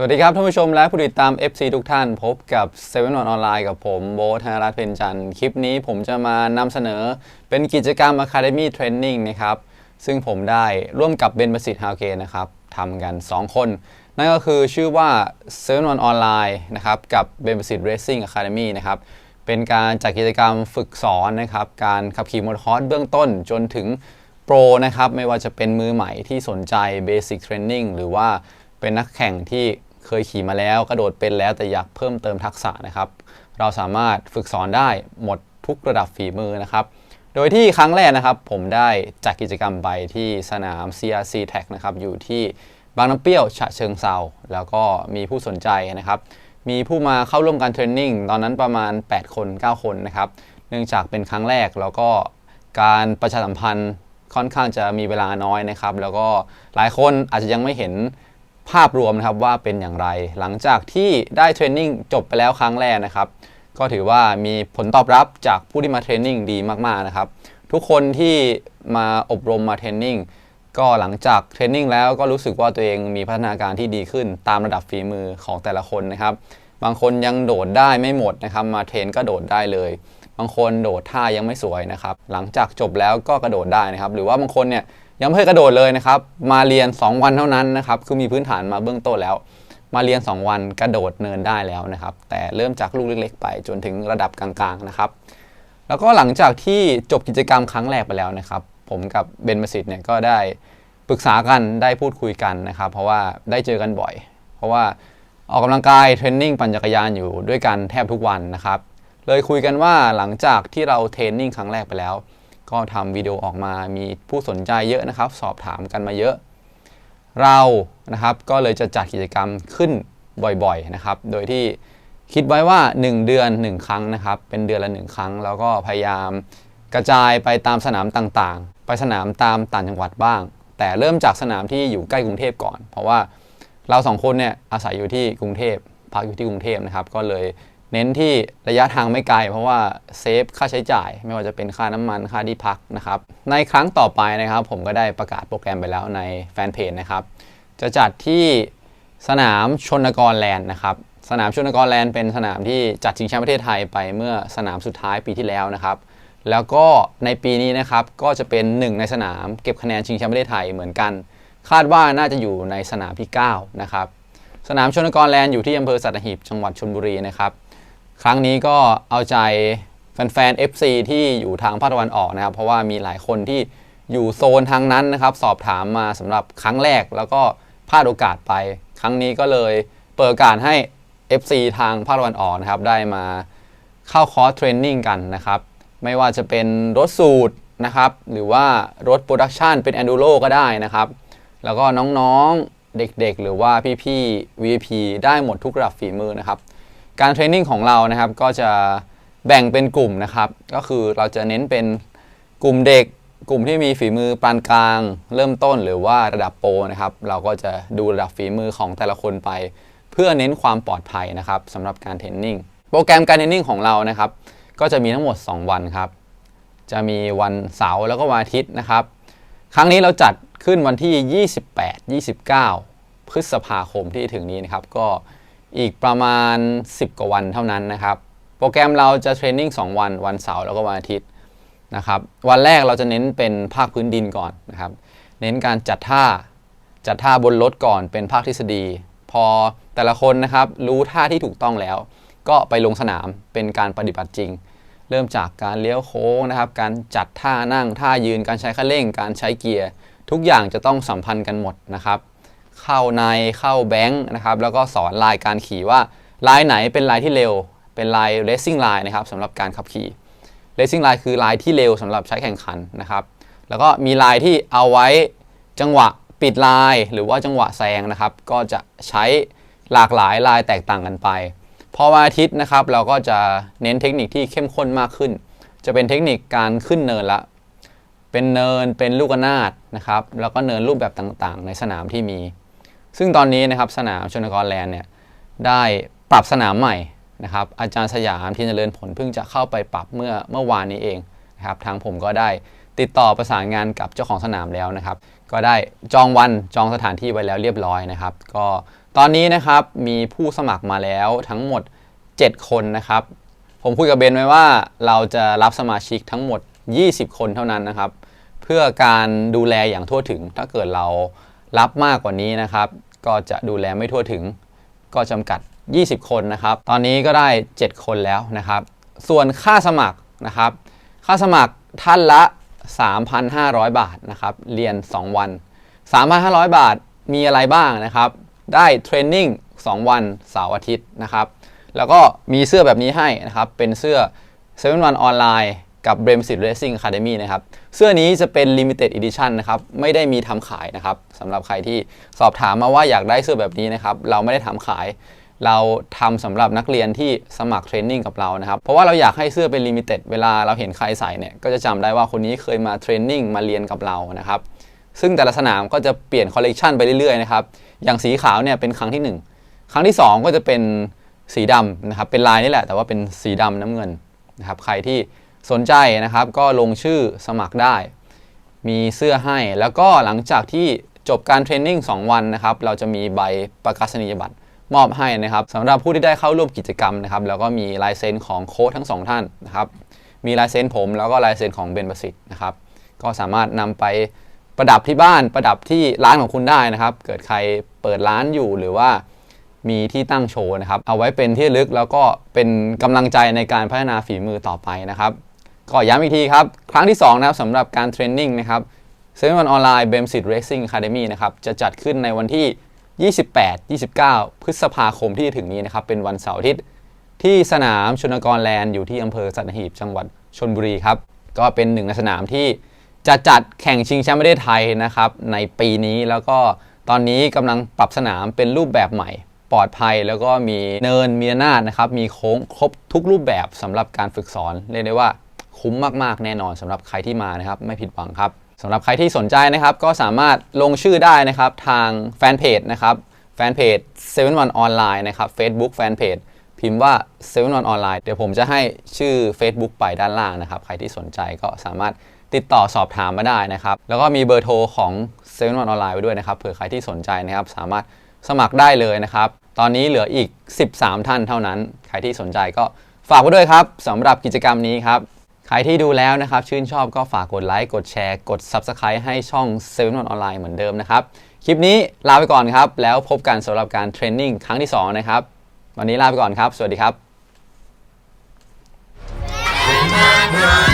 สวัสดีครับท่านผู้ชมและผู้ติดตาม FC ทุกท่านพบกับ7 1 1ออนไลน์กับผมโบธนรัตน์เพ็ญจันทร์คลิปนี้ผมจะมานำเสนอเป็นกิจกรรม Academy Training นะครับ ซึ่งผมได้ร่วมกับเบนประสิทธิ์ฮาวเกนนะครับทำกัน 2 คน นั่นก็คือชื่อว่า7 1 1ออนไลน์นะครับกับเบนประสิทธิ์ Racing Academy นะครับเป็นการจัดกิจกรรมฝึกสอนนะครับการขับขี่มอเตอร์คอร์สเบื้องต้นจนถึงโปรนะครับไม่ว่าจะเป็นมือใหม่ที่สนใจ Basic Training หรือว่าเป็นนักแข่งที่ เคยขี่มาแล้วกระโดดเป็นแล้วแต่อยากเพิ่มเติมทักษะนะครับ เราสามารถฝึกสอนได้หมดทุกระดับฝีมือนะครับ โดยที่ครั้งแรกนะครับ ผมได้จัดกิจกรรมไปที่สนาม CRC Tech นะครับอยู่ที่บางน้ำเปรี้ยวฉะเชิงเซาแล้วก็มีผู้สนใจนะครับมีผู้มาเข้าร่วมการเทรนนิ่งตอนนั้นประมาณ 8 คน 9 คนนะครับเนื่องจากเป็นครั้งแรกแล้วก็การประชาสัมพันธ์ค่อนข้างจะมีเวลาน้อยนะครับ แล้วก็หลายคนอาจจะยังไม่เห็น ภาพรวมนะครับว่าเป็นอย่างไร หลังจากที่ได้เทรนนิ่งจบไปแล้วครั้งแรกนะครับ ก็ถือว่ามีผลตอบรับจากผู้ที่มาเทรนนิ่งดีมากๆนะครับ ทุกคนที่มาอบรมมาเทรนนิ่งก็หลังจากเทรนนิ่งแล้วก็รู้สึกว่าตัวเองมีพัฒนาการที่ดีขึ้นตามระดับฝีมือของแต่ละคนนะครับ บางคนยังโดดได้ไม่หมดนะครับ มาเทรนก็โดดได้เลย บางคนโดดท่ายังไม่สวยนะครับ หลังจากจบแล้วก็กระโดดได้นะครับ หรือว่าบางคนเนี่ย ยังไม่เคยกระโดดเลยนะครับ มาเรียน 2 วันเท่านั้นนะครับ คือมีพื้นฐานมาเบื้องต้นแล้ว มาเรียน 2 วันกระโดดเนินได้แล้วนะครับ แต่เริ่มจากลูกเล็กๆไปจนถึงระดับกลางๆนะครับ แล้วก็หลังจากที่จบกิจกรรมครั้งแรกไปแล้วนะครับ ผมกับเบนประสิทธิ์เนี่ยก็ได้ปรึกษากันได้พูดคุยกันนะครับ เพราะว่าได้เจอกันบ่อย เพราะว่าออกกำลังกายเทรนนิ่งปั่นจักรยานอยู่ด้วยกันแทบทุกวันนะครับ เลยคุยกันว่าหลังจากที่เราเทรนนิ่งครั้งแรกไปแล้ว ก็ทำวิดีโอออกมามีผู้สนใจเยอะนะครับ สอบถามกันมาเยอะ เรานะครับก็เลยจะจัดกิจกรรมขึ้นบ่อยๆนะครับ โดยที่คิดไว้ว่า 1 เดือน 1 ครั้งนะครับ เป็นเดือนละ 1 ครั้ง แล้วก็พยายามกระจายไปตามสนามต่างๆ ไปสนามตามต่างจังหวัดบ้าง แต่เริ่มจากสนามที่อยู่ใกล้กรุงเทพก่อน เพราะว่าเราสองคนเนี่ยอาศัยอยู่ที่กรุงเทพพักอยู่ที่กรุงเทพนะครับ ก็เลย เน้นที่ระยะทางไม่ไกล เพราะว่าเซฟค่าใช้จ่าย ไม่ว่าจะเป็นค่าน้ำมันค่าที่พักนะครับ ในครั้งต่อไปนะครับ ผมก็ได้ประกาศโปรแกรมไปแล้วในแฟนเพจนะครับ จะจัดที่สนามชนกรแลนด์นะครับ สนามชนกรแลนด์เป็นสนามที่จัดชิงแชมป์ประเทศไทยไปเมื่อสนามสุดท้ายปีที่แล้วนะครับ แล้วก็ในปีนี้นะครับก็จะเป็นหนึ่งในสนามเก็บคะแนนชิงแชมป์ประเทศไทยเหมือนกัน คาดว่าน่าจะอยู่ในสนามที่ 9 นะครับ สนามชนกรแลนด์อยู่ที่อำเภอสัตหีบจังหวัดชลบุรีนะครับ ครั้งนี้ก็เอาใจแฟนๆ FC ที่อยู่ทางภาคตะวันออกนะครับ เพราะว่ามีหลายคนที่อยู่โซนทางนั้นนะครับ สอบถามมาสำหรับครั้งแรกแล้วก็พลาดโอกาสไป ครั้งนี้ก็เลยเปิดโอกาสให้ FC ทางภาคตะวันออกนะครับ ได้มาเข้าคอร์สเทรนนิ่งกันนะครับ ไม่ว่าจะเป็นรถสูตรนะครับ หรือว่ารถโปรดักชันเป็น e n d u r o ก็ได้นะครับ แล้วก็น้องๆเด็กๆ หรือว่าพี่ๆ VIP ได้หมดทุกระดับฝีมือนะครับ การเทรนนิ่งของเรานะครับก็จะแบ่งเป็นกลุ่มนะครับ ก็คือเราจะเน้นเป็นกลุ่มเด็ก กลุ่มที่มีฝีมือปานกลาง เริ่มต้นหรือว่าระดับโปรนะครับ เราก็จะดูระดับฝีมือของแต่ละคนไป เพื่อเน้นความปลอดภัยนะครับสำหรับการเทรนนิ่งโปรแกรมการเทรนนิ่งของเรานะครับ ก็จะมีทั้งหมด 2 วันครับ จะมีวันเสาร์แล้วก็วันอาทิตย์นะครับ ครั้งนี้เราจัดขึ้นวันที่ 28 29 พฤษภาคมที่ถึงนี้นะครับ ก็ อีกประมาณ 10 กว่าวันเท่านั้นนะครับ โปรแกรมเราจะเทรนนิ่ง2วัน วันเสาร์แล้วก็วันอาทิตย์นะครับ วันแรกเราจะเน้นเป็นภาคพื้นดินก่อนนะครับ เน้นการจัดท่า จัดท่าบนรถก่อนเป็นภาคทฤษฎี พอแต่ละคนนะครับรู้ท่าที่ถูกต้องแล้ว ก็ไปลงสนามเป็นการปฏิบัติจริง เริ่มจากการเลี้ยวโค้งนะครับ การจัดท่านั่งท่ายืน การใช้คันเร่ง การใช้เกียร์ ทุกอย่างจะต้องสัมพันธ์กันหมดนะครับ เข้าในเข้าแบงค์นะครับแล้วก็สอนลายการขี่ว่าลายไหนเป็นลายที่เร็ว เป็นลาย racing line นะครับสำหรับการขับขี่ racing line คือลายที่เร็วสำหรับใช้แข่งขันนะครับ แล้วก็มีลายที่เอาไว้จังหวะปิดลายหรือว่าจังหวะแซงนะครับ ก็จะใช้หลากหลายลายแตกต่างกันไปพอวันอาทิตย์นะครับเราก็จะเน้นเทคนิคที่เข้มข้นมากขึ้น จะเป็นเทคนิคการขึ้นเนินละ เป็นเนินเป็นลูกนาดนะครับ แล้วก็เนินรูปแบบต่างๆ ในสนามที่มี ซึ่งตอนนี้นะครับสนามชนกรแลนด์เนี่ยได้ปรับสนามใหม่นะครับอาจารย์สยามที่เจริญผลเพิ่งจะเข้าไปปรับเมื่อเมื่อวานนี้เองนะครับทางผมก็ได้ติดต่อประสานงานกับเจ้าของสนามแล้วนะครับ ก็ได้จองวันจองสถานที่ไว้แล้วเรียบร้อยนะครับ ก็ตอนนี้นะครับมีผู้สมัครมาแล้วทั้งหมด 7 คนนะครับ ผมคุยกับเบนไว้ว่าเราจะรับสมาชิกทั้งหมด 20 คนเท่านั้นนะครับ เพื่อการดูแลอย่างทั่วถึงถ้าเกิดเรารับมากกว่านี้นะครับ ก็จะดูแลไม่ทั่วถึง ก็จำกัด 20 คนนะครับ ตอนนี้ก็ได้ 7 คนแล้วนะครับ ส่วนค่าสมัครนะครับ ค่าสมัครท่านละ 3,500 บาทนะครับ เรียน 2 วัน 3,500 บาทมีอะไรบ้างนะครับ ได้เทรนนิ่ง 2 วันเสาร์อาทิตย์นะครับ แล้วก็มีเสื้อแบบนี้ให้นะครับ เป็นเสื้อ7วันออนไลน์ กับ b r e m s i t Racing Academy นะครับ เสื้อนี้จะเป็น Limited Edition นะครับ ไม่ได้มีทำขายนะครับสำหรับใครที่สอบถามมาว่าอยากได้เสื้อแบบนี้นะครับ เราไม่ได้ทำขาย เราทำสำหรับนักเรียนที่สมัครเทรนนิ่งกับเรานะครับ เพราะว่าเราอยากให้เสื้อเป็นลิมิเต็ดเวลาเราเห็นใครใส่เนี่ย ก็จะจำได้ว่าคนนี้เคยมาเทรนนิ่งมาเรียนกับเรานะครับ ซึ่งแต่ละสนามก็จะเปลี่ยนคอลเลกชันไปเรื่อยๆนะครับ อย่างสีขาวเนี่ยเป็นครั้งที่ 1 ครั้งที่ 2 ก็จะเป็นสีดำนะครับ เป็นลายนี่แหละ แต่ว่าเป็นสีดำน้ำเงินนะครับ ใครที่ สนใจนะครับก็ลงชื่อสมัครได้ มีเสื้อให้ แล้วก็หลังจากที่จบการเทรนนิ่ง 2 วันนะครับ เราจะมีใบประกาศนียบัตรมอบให้นะครับสำหรับผู้ที่ได้เข้าร่วมกิจกรรมนะครับ แล้วก็มีลายเซ็นของโค้ชทั้งสองท่านนะครับ มีลายเซ็นผมแล้วก็ลายเซ็นของเบนประสิทธิ์นะครับ ก็สามารถนำไปประดับที่บ้านประดับที่ร้านของคุณได้นะครับ เกิดใครเปิดร้านอยู่หรือว่ามีที่ตั้งโชว์นะครับ เอาไว้เป็นที่ลึกแล้วก็เป็นกำลังใจในการพัฒนาฝีมือต่อไปนะครับ ก็ย้ำอีกทีครับ ครั้งที่ 2 นะครับสำหรับการเทรนนิ่งนะครับเซเว่นวันออนไลน์เบมสิ t Racing Academy นะครับจะจัดขึ้นในวันที่ 28 29 พฤษภาคมที่จะถึงนี้นะครับ เป็นวันเสาร์อาทิตย์ที่สนามชนกรแลนด์อยู่ที่อำเภอสัตหีบจังหวัดชนบุรีครับ ก็เป็นหนึ่งในสนามที่จะจัดแข่งชิงแชมป์ประเทศไทยนะครับ ในปีนี้แล้วก็ตอนนี้กำลังปรับสนามเป็นรูปแบบใหม่ ปลอดภัยแล้วก็มีเนินมีนาดนะครับมีโค้งครบทุกรูปแบบสำหรับการฝึกสอนเรียกได้ว่า คุ้มมากๆ แน่นอนสำหรับใครที่มานะครับไม่ผิดหวังครับสำหรับใครที่สนใจนะครับก็สามารถลงชื่อได้นะครับทางแฟนเพจนะครับแฟนเพจ7 1 Online นะครับ Facebook แฟนเพจพิมพ์ว่า7 1 Online เดี๋ยวผมจะให้ชื่อ Facebook ไปด้านล่างนะครับ ใครที่สนใจก็สามารถติดต่อสอบถามมาได้นะครับ แล้วก็มีเบอร์โทรของ7 1 Online ไว้ด้วยนะครับเผื่อใครที่สนใจนะครับ สามารถสมัครได้เลยนะครับ ตอนนี้เหลืออีก 13 ท่านเท่านั้น ใครที่สนใจก็ฝากไว้ด้วยครับสำหรับกิจกรรมนี้ครับ ใครที่ดูแล้วนะครับ ชื่นชอบก็ฝากกดไลค์กดแชร์ กด Subscribe ให้ช่อง7 1ออนไลน์เหมือนเดิมนะครับ คลิปนี้ลาไปก่อนครับ แล้วพบกันสำหรับการเทรนนิ่งครั้งที่ 2 นะครับ วันนี้ลาไปก่อนครับ สวัสดีครับ Bye.